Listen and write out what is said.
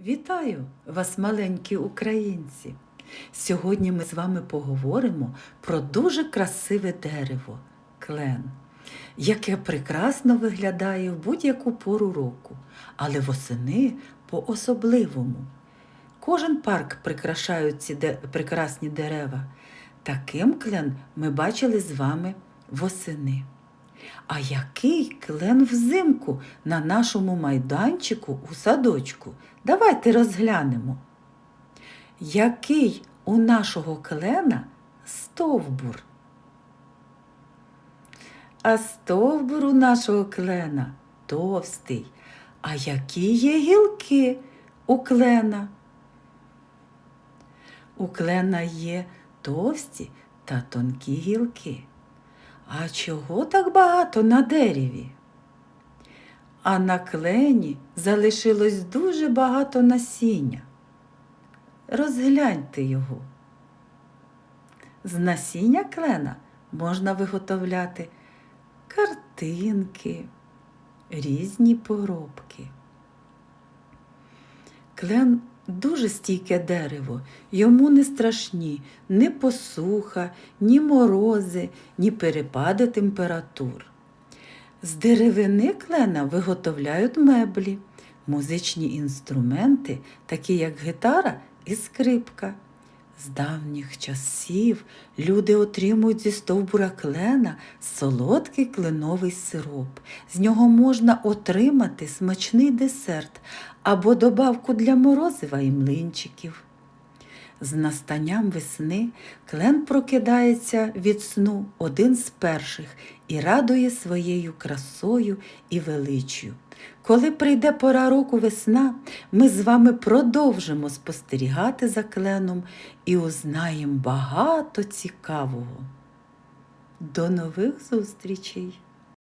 Вітаю вас, маленькі українці! Сьогодні ми з вами поговоримо про дуже красиве дерево клен, яке прекрасно виглядає в будь-яку пору року, але восени по-особливому. Кожен парк прикрашають ці де- прекрасні дерева. Таким клен ми бачили з вами восени. А який клен взимку на нашому майданчику у садочку? Давайте розглянемо. Який у нашого клена стовбур? А стовбур у нашого клена товстий. А які є гілки у клена? У клена є товсті та тонкі гілки. А чого так багато на дереві? А на клені залишилось дуже багато насіння. Розгляньте його. З насіння клена можна виготовляти картинки, різні поробки. Клен дуже стійке дерево, йому не страшні ні посуха, ні морози, ні перепади температур. З деревини клена виготовляють меблі, музичні інструменти, такі як гітара і скрипка. З давніх часів люди отримують зі стовбура клена солодкий кленовий сироп. З нього можна отримати смачний десерт або добавку для морозива і млинчиків. З настанням весни клен прокидається від сну один з перших і радує своєю красою і величчю. Коли прийде пора року весна, ми з вами продовжимо спостерігати за кленом і узнаємо багато цікавого. До нових зустрічей!